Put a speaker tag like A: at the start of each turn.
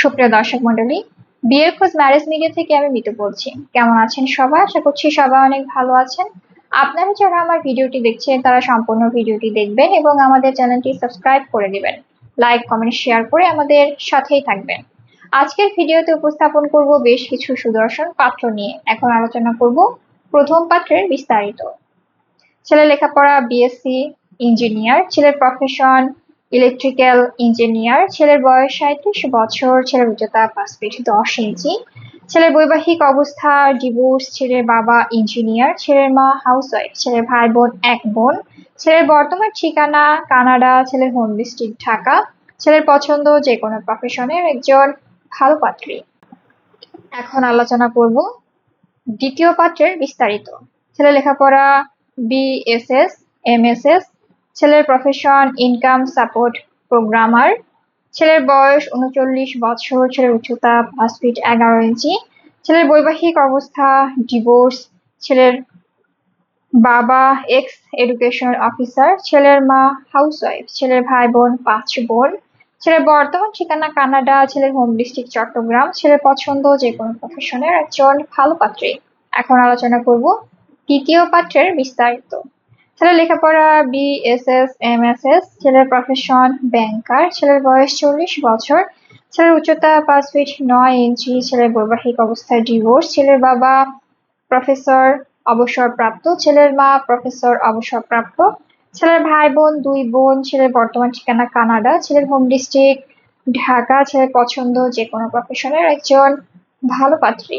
A: সুপ্রিয় দর্শক মন্ডলী বিয়ের খোঁজ ম্যারেজ মিডিয়া থেকে আমি মিতু বলছি। কেমন আছেন সবাই? আশা করছি সবাই অনেক ভালো আছেন। আপনারা যারা আমার ভিডিওটি দেখছেন, তারা সম্পূর্ণ ভিডিওটি দেখবেন এবং আমাদের চ্যানেলটি সাবস্ক্রাইব করে দিবেন লাইক, কমেন্ট, শেয়ার করে আমাদের সাথেই থাকবেন। আজকের ভিডিওতে উপস্থাপন করব বেশ কিছু সুদর্শন পাত্র নিয়ে। এখন আলোচনা করব প্রথম পাত্রের বিস্তারিত। ছেলে লেখাপড়া বিএসসি ইঞ্জিনিয়ার ছেলের প্রফেশন ইলেকট্রিক্যাল ইঞ্জিনিয়ার ছেলের বয়স সাঁত্রিশ বছর, ছেলের উচ্চতা পাঁচ ফিট দশ ইঞ্চি ছেলের বৈবাহিক অবস্থা ডিভোর্স ছেলের বাবা ইঞ্জিনিয়ার ছেলের মা হাউসওয়াইফ ছেলের ভাই বোন এক বোন. ছেলের বর্তমান ঠিকানা কানাডা, ছেলের হোম ডিস্ট্রিক্ট ঢাকা. ছেলের পছন্দ যে কোনো প্রফেশনের একজন ভালো পাত্রী। এখন আলোচনা করব দ্বিতীয় পাত্রের বিস্তারিত। ছেলে লেখাপড়া বিএসএস এমএসএস ছেলের প্রফেশন ইনকাম সাপোর্ট প্রোগ্রামার ছেলের বয়স উনচল্লিশ বছর ছেলের উচ্চতা পাঁচ ফিট এগারো ইঞ্চি ছেলের বৈবাহিক অবস্থা ডিভোর্স ছেলের বাবা এক্স এডুকেশন অফিসার ছেলের মা হাউসওয়াইফ ছেলের ভাই বোন পাঁচ বোন, ছেলের বর্তমান ঠিকানা কানাডা, ছেলের হোম ডিস্ট্রিক্ট চট্টগ্রাম, ছেলের পছন্দ যে কোনো প্রফেশনের একজন ভালো পাত্রী। এখন আলোচনা করব তৃতীয় পাত্রের বিস্তারিত। ছেলের লেখাপড়া বিএসএস এমএসএস ছেলের প্রফেশন ব্যাংকার ছেলের বয়স চল্লিশ বছর, ছেলের উচ্চতা পাঁচ ফিট নয় ইঞ্চি, ছেলের বৈবাহিক অবস্থায় ডিভোর্স ছেলের বাবা প্রফেসর অবসরপ্রাপ্ত, ছেলের মা প্রফেসর অবসরপ্রাপ্ত, ছেলের ভাই বোন দুই বোন, ছেলের বর্তমান ঠিকানা কানাডা, ছেলের হোম ডিস্ট্রিক্ট ঢাকা, ছেলের পছন্দ যে কোনো প্রফেশনের একজন ভালো পাত্রী।